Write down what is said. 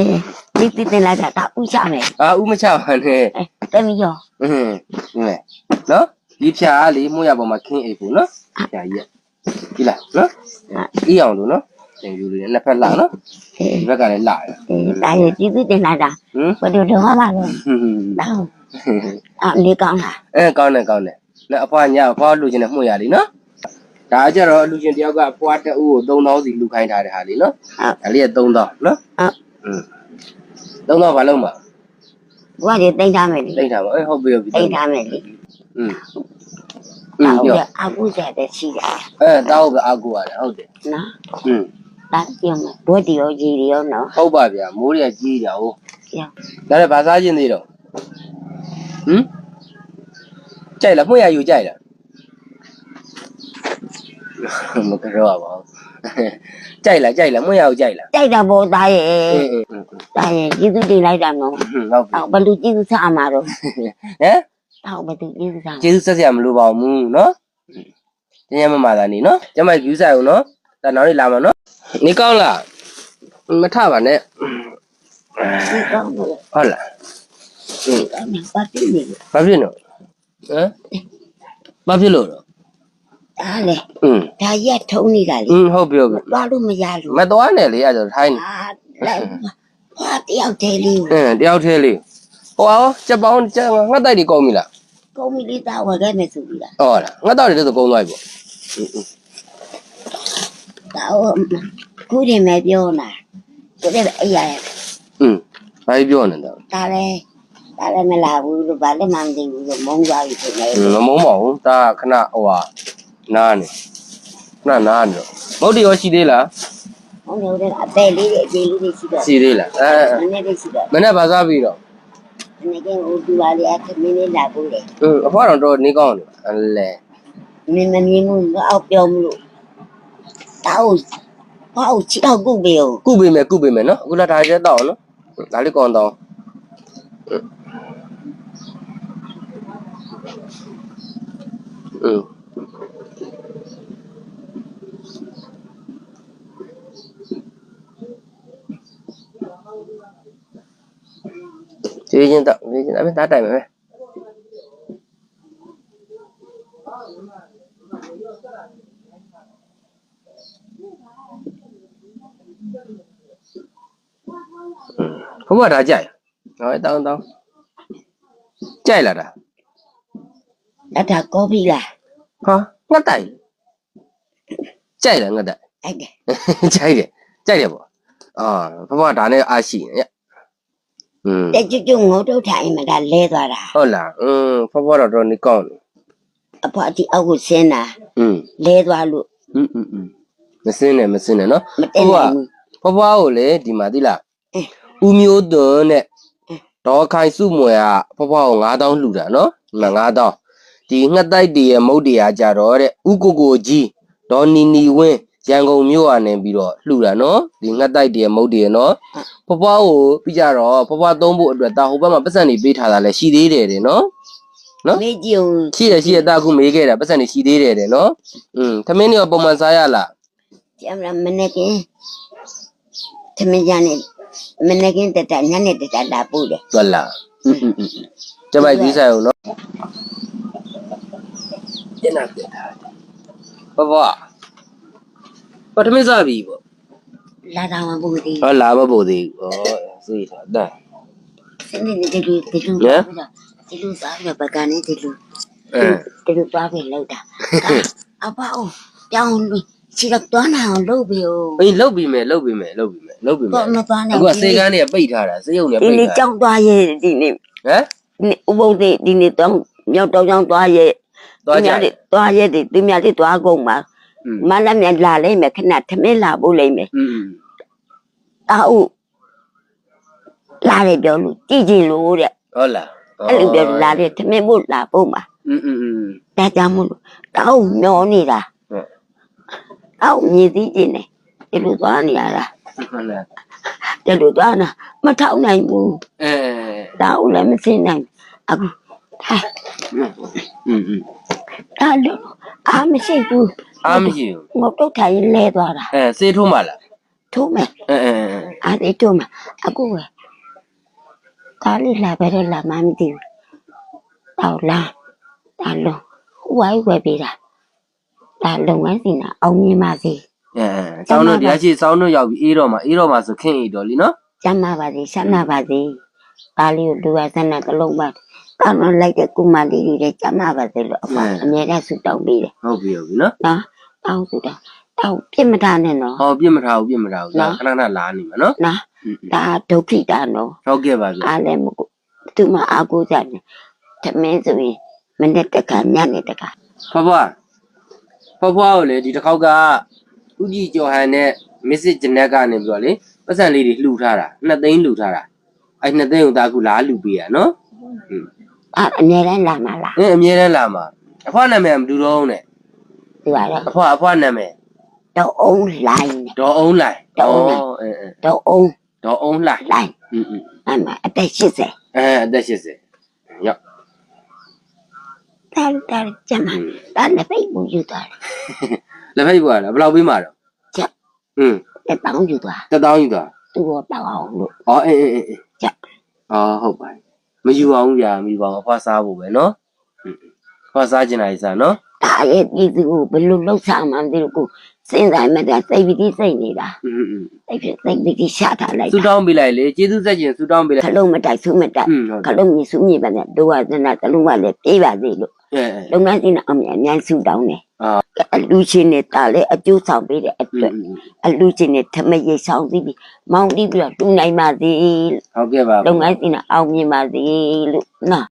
အေးဒီတိတင်လာတာဒါဥချမယ်အာဥမချပါနဲ့အဲတမီရောအင်းဒီမဲ့နော်ဒီဖြာကလေမှုရပေါ်မှာခင်းအိတ်ကိုနော်ဖြာကြီးဒီလားနော်အေးအောင်လို့နော်တင်ယူလေးနှစ်ဖက်လာနော်အေးဒီဘက်ကလည်းလာရအေးဒါရဒီတိတင်လာတာဟမ်ဘယ်လိုတော့မှလဲဟွန်းဒါအာနေကောင်းလားအဲကောင်းတယ်ကောင်းတယ်နော်အဖွားညအဖွားလူချင်းနဲ့မှုရလीနော်ဒါကြတော့လူချင်းတယောက်ကအဖွားတအူးကို3000စီလူခိုင်းထားတဲ့ဟာလीနော်ဟုတ်ဒါလေးက3000နော်ဟုတ် อืม3000ဘာလုံးမှာ ဘွားကြီးတိတ်ထားမယ်လေ တိတ်ထားပါအေးဟုတ်ပြီဟုတ်ပြီ တိတ်ထားမယ်လေ อืมอืม ဒါ ပြော ဟုတ်အကူဆက်တဲ့ရှိတာ အဲတောက်ပဲအကူရတယ်ဟုတ်တယ် နော် อืม ဒါပြောမယ်ဘွက်တီရောကြီးရီရောနော် ဟုတ်ပါဗျာမိုးရကြီးကြဟုတ် ပြော ဒါလည်းဘာစားခြင်းသေးတော့ဟမ်ကြိုက်လားမှုရယူကြိုက်လားမကြောက်ပါဘူး ကြိုက်လားကြိုက်လားမှုရယူကြိုက်လားကြိုက်တာဘောသားရဲ့အေးအေးအေးဒါရဲ့ကျေးဇူးတင်လိုက်တာနော်ဟုတ်ပြီအော်ဘယ်လူကျေးဇူးဆမှာတော့ဟမ်အော်ဘယ်သူကျေးဇူးဆမှာကျေးဇူးဆက်စရာမလိုပါဘူးနော်ကျင်းရမမသာနေနော်ကျမယူဆိုင်အောင်နော်ဒါနောက်နေ့လာမှာနော်နေကောင်းလားမထပါနဲ့ဒီကောင်းလို့ဟုတ်လားဒီကောင်းမှာပတ်တိနေတယ်ဘာဖြစ်လို့ဟမ်ဘာဖြစ်လို့တော့ ဒါလေ อืม ဒါရက်ထုံးနေတာလေ อืมဟုတ်ပြီဟုတ်ပြီ သွားလို့မရလို့ မတော်နဲ့လေအဲ့ဒါထိုင်းနေ အာလိုက်ဟာတယောက်တည်းလေးကို အင်းတယောက်သေးလေးဟိုအောင်ချက်ပေါင်းချက်ငှက်တိုက်တွေကုန်ပြီလား ကုန်းမီလေးသားဝယ်ခဲ့မယ်ဆိုပြီးလား ဟုတ်လားငှက်တိုက်တွေတော့ကုန်သွားပြီပေါ့อืม ဒါဟိုခုနေမဲ့ပြောနာကိုလည်းအဲ့ရရ อืมဘာကြီးပြောနေတာ ဒါလည်းဒါလည်းမလာဘူးလို့ဘာလည်းမမသိဘူးလို့မုန်းသွားပြီဆိုနေ อืมမမုန်းပါဘူးဒါခဏဟိုဟာ နားနေခုနနားနေတော့မုတ်တီရောရှိသေးလားဟုတ်နေဦးတယ်အသေးလေးတွေအသေးလေးတွေရှိတော့ရှိသေးလားအဲအဲနည်းနည်းလေးရှိတော့မနေ့ဘာစားပြီးတော့အနေကဟိုဒီပါလေအခမင်းလေးလာဖို့လေအင်းအဖွားတော်တော်နေကောင်းတယ်အလဲမင်းမမြင်ဘူးအောက်ပြောမလို့တောက်ပေါ့ချီအောင်ကုပေးဦးကုပေးမယ်ကုပေးမယ်နော်အခုလာဒါကျက်တော့နော်ဒါလေးကောင်းတော့အင်း တော့ကျေးချင်းအမေသားတိုင်မယ်ဘုရားဒါကြိုက်ဟောတောင်းတောင်းကြိုက်လာတာလက်ထကောပြီလားဟာငတ်တိုင်ကြိုက်လားငတ်တိုင်အဲ့ဒါကြိုက် တယ်ကြိုက်တယ်ပေါ့အာဘုရားဒါနဲ့အားရှိနေอืม တက်ကျွတ်ကျွတ်ငုံတော့ထိုင်မှာဒါလဲသွားတာ ဟုတ်လားอืมဘုရားတော့တော့နေကောင်းတယ် အဖွားဒီအောက်ကိုဆင်းတာ อืม လဲသွားလို့ อืมอืมอืมမစင်းနဲ့မစင်းနဲ့နော် မတက်နိုင်ဘူး ဘုရားကိုလေဒီမှာသိလား အင်း ဦးမျိုးသွန်းနဲ့ အင်း ဒေါ်ခိုင်စုမွေကဘုရားကို9000လှူတာနော်ဒီမှာ9000ဒီငှက်တိုက်တည်းရဲ့မုတ်တရားကြတော့တဲ့ဥကိုကိုကြီးဒေါ်နီနီဝင်း ရန်ကုန်မြို့ကနေပြီးတော့လှူတာနော်ဒီငှက်တိုက်တည်းရဲ့မုတ်တရားနော်ဘုရားကိုပြီးကြတော့ဘုရားသုံးဖို့အတွက်တာဟိုဘက်မှာပတ်စံနေပေးထားတာလည်းရှိသေးတယ်တဲ့နော် နော် မေးကြည့်ဦး ရှိရရှိရတာအခုမေးခဲ့တာပတ်စံနေရှိသေးတယ်တဲ့နော်อืมသမင်းတွေကပုံမှန်စားရလား ကျမမနေ့ကသမင်းကြနေမနေ့ကတတညနေတတလာပို့တယ် ဟုတ်လားอืมอืมอืมကျမိုက်ကြီးဆိုင်အောင်နော်ကျန်တာပြတာဘဘ ပထမစားပြီပေါ့လာတာမဘူးဒီဟောလာမပို့သေးဘူးဩစိတ်ထားတယ်စနေနေ့ဒီလူဒီလူနဲဒီလူစားရပကနေဒီလူအဲဒီလူသွားပြီလောက်တာအဖေအောင်းပြောင်းလို့ခြေတော့တွန်းအောင်လုပ်ပြီဦးအေးလုတ်ပြီးမယ်လုတ်ပြီးမယ်လုတ်ပြီးမယ်လုတ်ပြီးမယ်တော့မသွားနိုင်အခုကစေကန်းတွေကပိတ်ထားတာစေယုံတွေဒီပိတ်နေ့ထားကြောင်းသွားရဲ့ဒီနေ့ဟမ်ဥပုပ်ဒီဒီနေ့တော့မြောက်တော့ကြောင်းသွားရဲ့သွားကြသူများတွေသွားရဲ့ဒီသူများတွေသွားကုန်ပါอืม မလည်းမြလာလိမ့်မယ်ခဏထမင်းလာဖို့လိမ့်မယ် อืม အာဟုလာတယ်ပြောလို့ကြည့်ကြည့်လို့တဲ့ ဟုတ်လား အဲ့လိုပြောလာတယ်ထမင်းဖို့လာဖို့မှာ อืมอืมอืม ဒါကြောင့်မို့လို့တောင်းမျောနေတာ ဟုတ် တောင်းမြည်သိကျင်တယ်ဒီလိုသွားနေရတာ ဟုတ်လား ဒီလိုသွားတာမထောက်နိုင်ဘူး အဲ တောင်းလည်းမစင်းနိုင်အခုဟာ อืมอืม ဒါလို့အာမရှိဘူးအားမရှိဘူးငေါတော့ထိုင်လဲသွားတာအဲစေးထိုးမှလားထိုးမယ်အဲအဲအားသေးတို့မှာအခုပဲကားလေးလာပဲတော့လာမှမသိဘူးတော့လာဒါလုံးဝိုင်းဝယ်ပေးတာဒါလုပ်ငန်းစီနာအောင်မြင်ပါစေအဲအဲစောင်းတို့တရားရှိစောင်းတို့ရောက်ပြီးအေးတော့မှာအေးတော့မှာဆိုခင်းအေးတော့လीနော်ကျမ်းပါပါစေဆန္ဒပါစေကားလေးကိုလူဝဆန္ဒကလုံးပါ ကောင်းတော့လိုက်တဲ့ကုမလေးတွေလည်းကျမပါသေးလို့အမအမြဲတမ်းဆူတောင်းပေးတယ်ဟုတ်ပြီဟုတ်ပြီနော်နော်တောင်းဆူတောင်းတောင်းပြစ်မထားနဲ့နော်ဟောပြစ်မထားဘူးပြစ်မထားဘူးခဏခဏလာနေမှာနော်နော်ဒါဒုက္ခိတာနော်ဟုတ်ကဲ့ပါဗျအားလည်းမကိုသူမအားကိုးကြတယ်သမင်းဆိုရင်မနေ့တကညနေတကဖွားဖွားဖွားဖွားကိုလေဒီတစ်ခေါက်ကဥကြီးကျော်ဟန်နဲ့မစ္စစ်ဂျနက်ကနေပြီးတော့လေပတ်စံလေးတွေလှူထားတာနှစ်သိန်းလှူထားတာအဲ့နှစ်သိန်းကိုဒါကူလာလှူပေးရနော်อืม အဲ့အနေနဲ့လာမလား အင်းအမြဲတမ်းလာမှာအဖွားနာမည်ကမတူတော့ဘူးနဲ့ သူကတော့ အဖွားအဖွားနာမည် တော့အုံးလိုင်းနဲ့ ဒေါ်အုံးလိုက် ဒေါ်အုံးလိုက် အင်းအင်း တော့အုံး ဒေါ်အုံးလိုက် လိုင်း อืมอืม အမအသက်80 အဲအသက်80ရောက် တာတာကျမတာလည်းပိတ်မှုယူသွား လက်ဖိတ်ပွားလားဘယ်လောက်ပေးမှာတော့ ချက် อืม တယ်တောင်းယူသွား တက်တောင်းယူသွား သူတော့တောက်အောင်လို့ อ๋อเออๆๆ ချက် อ๋อဟုတ်ပါပြီ မယူပါဘူးဗျာမယူပါဘူးအဖွားစားဖို့ပဲနော်အဖွားစားကျင်တာကြီးစားနော်ဒါရဲ့ပြည်သူကိုဘယ်လိုလှုပ်ဆောင်မှန်းမသိလို့ကိုစဉ်းစားမှတာစိတ်ပီတိစိတ်နေတာอืมစိတ်ပီစိတ်ပီတိရှာထားလိုက်ဆူတောင်းပေးလိုက်လေကျေးဇူးဆက်ကျင်ဆူတောင်းပေးလိုက်ခလုံးမတိုက်ဆူမတိုက်ခလုံးမြင်ဆူမြင်ပါနဲ့ဒုဝဇနသလုံးမလည်းပြေးပါသေးလို့ လုပ်ငန်းစဉ်အမြအများစုတောင်းတယ်အာအလူချင်းနေတာလေအကျိုးဆောင်ပေးတဲ့အတွက်အလူချင်းနဲ့ထမရိတ်ဆောင်ပြီးပြီးမောင်းပြီးပြီးတော့တူနိုင်ပါစေလို့ဟုတ်ကဲ့ပါလုပ်ငန်းစဉ်အောင်မြင်ပါစေလို့နော်